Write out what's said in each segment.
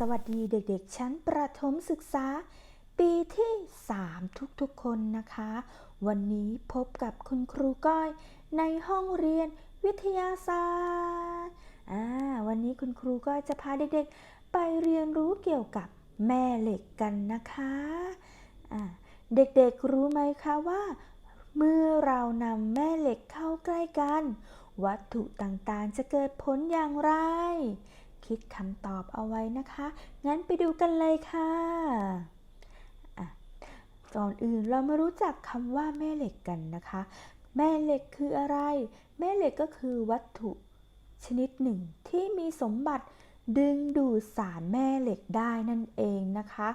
สวัสดีเด็กๆ ชั้นประถมศึกษา ปีที่ 3 ทุกๆ คนนะคะ วันนี้พบกับคุณครูก้อยในห้องเรียนวิทยาศาสตร์ วันนี้คุณครูก้อยจะพาเด็กๆ ไปเรียนรู้เกี่ยวกับแม่เหล็กกันนะคะเด็กๆ รู้ไหมคะว่า เมื่อเรานำแม่เหล็กเข้าใกล้กัน วัตถุต่างๆ จะเกิดผลอย่างไร คิดคำตอบเอาไว้นะคะ งั้นไปดูกันเลยค่ะก่อนอื่นเรามารู้จักคำว่าแม่เหล็กกันนะคะ แม่เหล็กคืออะไร แม่เหล็กก็คือวัตถุชนิดหนึ่งที่มีสมบัติดึงดูดสารแม่เหล็กได้นั่นเองนะคะ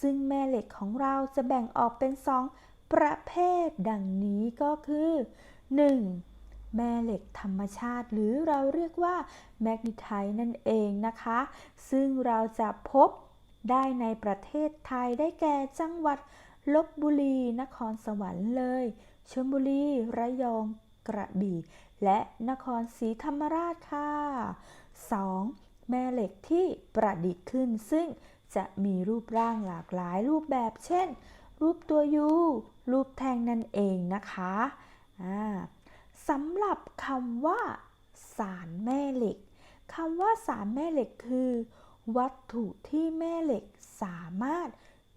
ซึ่งแม่เหล็กของเราจะแบ่งออกเป็นสองประเภทดังนี้ก็คือ 1. แม่เหล็กธรรมชาติ หรือเราเรียกว่าแมกนีไทต์นั่นเองนะคะ ซึ่งเราจะพบได้ในประเทศไทยได้แก่จังหวัดลบบุรี นครสวรรค์เลยชลบุรี ระยองกระบี่ และนครศรีธรรมราชค่ะ 2. แม่เหล็กที่ประดิษฐ์ขึ้น ซึ่งจะมีรูปร่างหลากหลายรูปแบบ เช่น รูปตัวยูรูปแท่งนั่นเองนะคะอ่า สำหรับคำว่า สารแม่เหล็กคำว่าสารแม่เหล็กคือ วัตถุที่แม่เหล็กสามารถ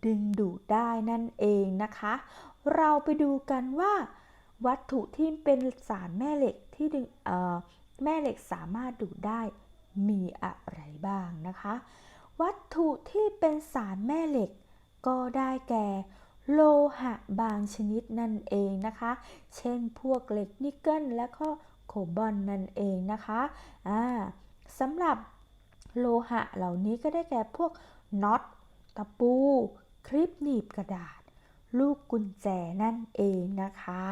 ดึงดูดได้นั่นเองนะคะ เราไปดูกันว่า วัตถุที่เป็นสารแม่เหล็กที่ดึงแม่เหล็กสามารถดูดได้มีอะไรบ้างนะคะ วัตถุที่เป็นสารแม่เหล็กก็ได้แก่ โลหะบางชนิดนั่นเองนะคะ เช่นพวกเหล็กนิกเกิลและก็โคบอลนั่นเองนะคะอ่าสำหรับโลหะเหล่านี้ก็ได้แก่พวกน็อตตะปู คลิปหนีบกระดาษ ลูกกุญแจนั่นเองนะคะ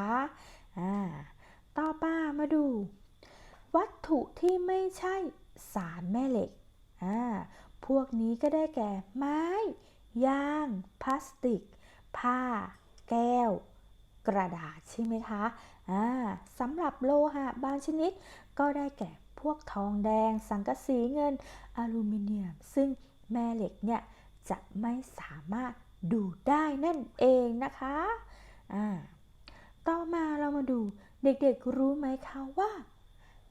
อ่าต่อมามาดู วัตถุที่ไม่ใช่สารแม่เหล็กอ่าพวกนี้ก็ได้แก่ไม้ ยาง พลาสติก ผ้า แก้ว กระดาษใช่ไหมคะอ่าสำหรับโลหะบางชนิดก็ได้แก่พวกทองแดง สังกะสีเงิน อลูมิเนียม ซึ่งแม่เหล็กเนี่ยจะไม่สามารถดูดได้นั่นเองนะคะอ่าต่อมาเรามาดูเด็กๆรู้ไหมคะว่า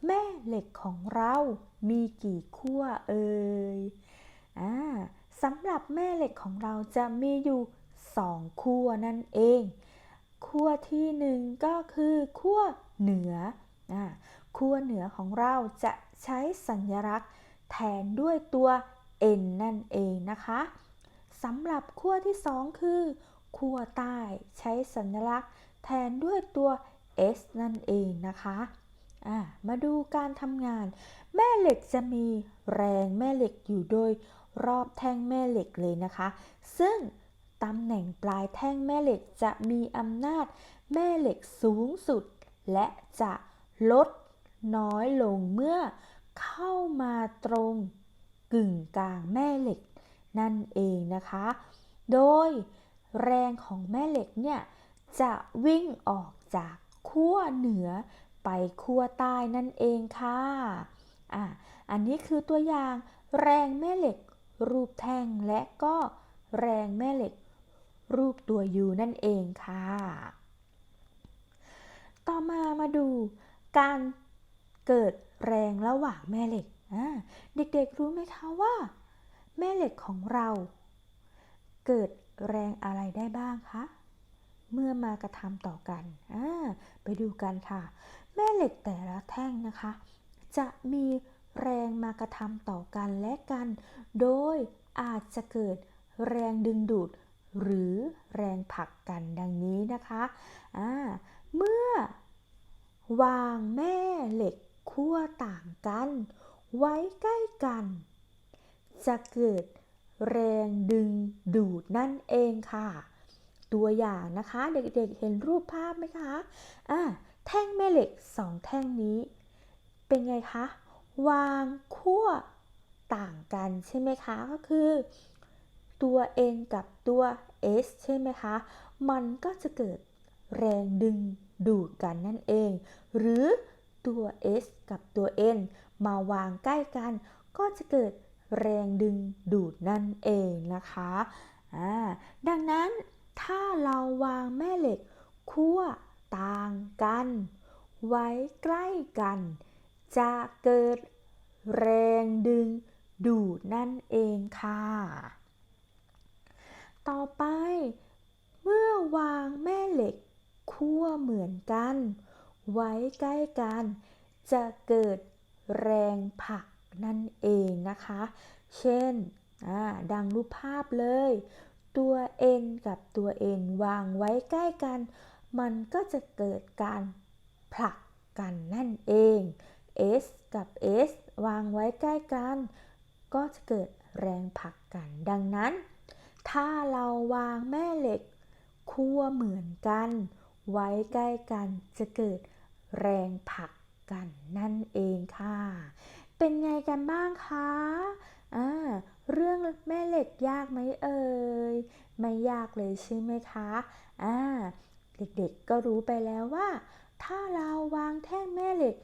แม่เหล็กของเรามีกี่ขั้วเอ่ยอ่าสำหรับแม่เหล็กของเราจะมีอยู่ สองขั้วนั่นเองขั้วที่หนึ่งก็คือขั้วเหนือขั้วเหนือของเราจะใช้สัญลักษณ์แทนด้วยตัว N นั่นเองนะคะสำหรับขั้วที่สองคือขั้วใต้ใช้สัญลักษณ์แทนด้วยตัว S นั่นเองนะคะมาดูการทำงาน แม่เหล็กจะมีแรงแม่เหล็กอยู่โดยรอบแท่งแม่เหล็กเลยนะคะ ซึ่ง ตำแหน่งปลายแท่งแม่เหล็กจะมีอำนาจแม่เหล็กสูงสุด และจะลดน้อยลงเมื่อเข้ามาตรงกึ่งกลางแม่เหล็กนั่นเองนะคะ โดยแรงของแม่เหล็กเนี่ยจะวิ่งออกจากขั้วเหนือไปขั้วใต้นั่นเองค่ะอะ อันนี้คือตัวอย่างแรงแม่เหล็กรูปแท่งและก็แรงแม่เหล็ก รูปตัวยูนั่นเองค่ะ ต่อมามาดูการเกิดแรงระหว่างแม่เหล็ก เด็กๆรู้ไหมคะว่า แม่เหล็กของเรา เกิดแรงอะไรได้บ้างคะ เมื่อมากระทำต่อกัน ไปดูกันค่ะ แม่เหล็กแต่ละแท่งนะคะ จะมีแรงมากระทำต่อกันและกัน โดยอาจจะเกิดแรงดึงดูด หรือแรงผลักกันดังนี้นะคะะเมื่อวางแม่เหล็กขั้วต่างกัน ไว้ใกล้กัน จะเกิดแรงดึงดูดนั่นเองค่ะ ตัวอย่างนะคะเด็กๆเเห็นรูปภาพไหมคะะแท่งแม่เหล็กสองแท่งนี้ เป็นไงคะ วางขั้วต่างกันใช่ไหมคะก็คือ ตัว N กับตัว S ใช่ไหมคะ มันก็จะเกิดแรงดึงดูดกันนั่นเอง หรือตัว S กับตัว N มาวางใกล้กัน ก็จะเกิดแรงดึงดูดนั่นเองนะคะดังนั้นถ้าเราวางแม่เหล็กขั้วต่างกัน ไว้ใกล้กัน จะเกิดแรงดึงดูดนั่นเองค่ะ ต่อไป เมื่อวางแม่เหล็กขั้วเหมือนกัน ไว้ใกล้กัน จะเกิดแรงผลักนั่นเองนะคะ เช่น ดังรูปภาพเลย ตัว n กับตัว n วางไว้ใกล้กัน มันก็จะเกิดการผลักกันนั่นเอง s กับ s วางไว้ใกล้กัน ก็จะเกิดแรงผลักกัน ดังนั้น ถ้าเราวางแม่เหล็กขั้วเหมือนกัน ไว้ใกล้กันจะเกิดแรงผลักกันนั่นเองค่ะ เป็นไงกันบ้างคะอ่าเรื่องแม่เหล็กยากไหมเอ่ย ไม่ยากเลยใช่ไหมคะอ่าเด็กๆก็รู้ไปแล้วว่า ถ้าเราวางแท่งแม่เหล็ก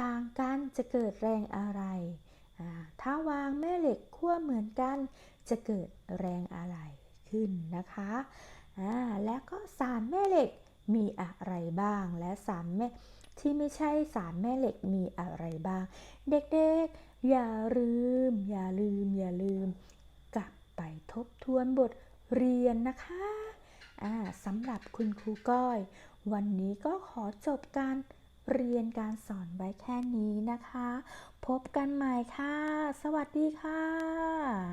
ต่างกันจะเกิดแรงอะไร ถ้าวางแม่เหล็กขั้วเหมือนกัน จะเกิดแรงอะไรขึ้นนะคะอ่าและก็สามแม่เหล็กมีอะไรบ้าง และสามแม่ที่ไม่ใช่สามแม่เหล็กมีอะไรบ้าง เด็กๆ อย่าลืม อย่าลืม อย่าลืม กลับไปทบทวนบทเรียนนะคะอ่าสำหรับคุณครูก้อย วันนี้ก็ขอจบการเรียนการสอนไว้แค่นี้นะคะ พบกันใหม่ค่ะ สวัสดีค่ะ